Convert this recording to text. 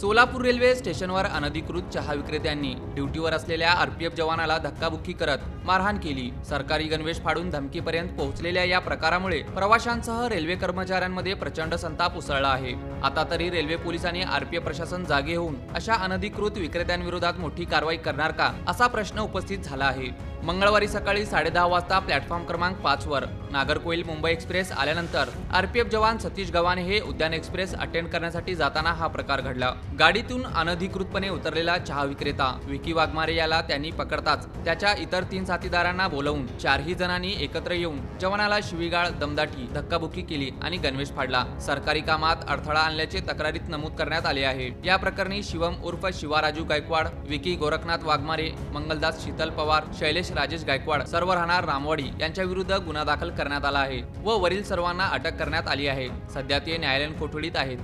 Solapur railway स्टेशनवर अनधिकृत चहा विक्रेत्यांनी ड्युटीवर असलेल्या आरपीएफ जवानाला धक्काबुक्की करत मारहाण केली. सरकारी गणवेश फाडून धमकीपर्यंत पोहोचलेल्या या प्रकारामुळे प्रवाशांसह रेल्वे कर्मचाऱ्यांमध्ये प्रचंड संताप उसळला आहे. आता तरी रेल्वे पोलिसांनी आरपीएफ प्रशासन जागे होऊन अशा अनधिकृत विक्रेत्यांविरोधात मोठी कारवाई करणार का असा प्रश्न उपस्थित झाला आहे. मंगळवारी सकाळी साडेदहा वाजता प्लॅटफॉर्म क्रमांक पाच वर नागरकोइल मुंबई एक्सप्रेस आल्यानंतर आरपीएफ जवान सतीश गव्हाणे हे उद्यान एक्सप्रेस अटेंड करण्यासाठी जाताना हा प्रकार घडला. गाडीतून अनधिकृतपणे उतरलेला चहा विक्रेता विकी वाघमारे याला त्यांनी पकडताच त्याच्या इतर तीन साथीदारांना बोलवून चारही जणांनी एकत्र येऊन जवानाला शिवीगाळ दमदाटी धक्काबुक्की केली आणि गणवेश फाडला. सरकारी कामात अडथळा आणल्याचे तक्रारीत नमूद करण्यात आले आहे. या प्रकरणी शिवम उर्फ शिवाराजू गायकवाड विकी गोरखनाथ वाघमारे मंगलदास शीतल पवार शैलेश राजेश गायकवाड सर्व राहणार रामवाडी यांच्या विरुद्ध गुन्हा दाखल करण्यात आला आहे व वरील सर्वांना अटक करण्यात आली आहे. सध्या ते न्यायालयीन कोठडीत आहेत.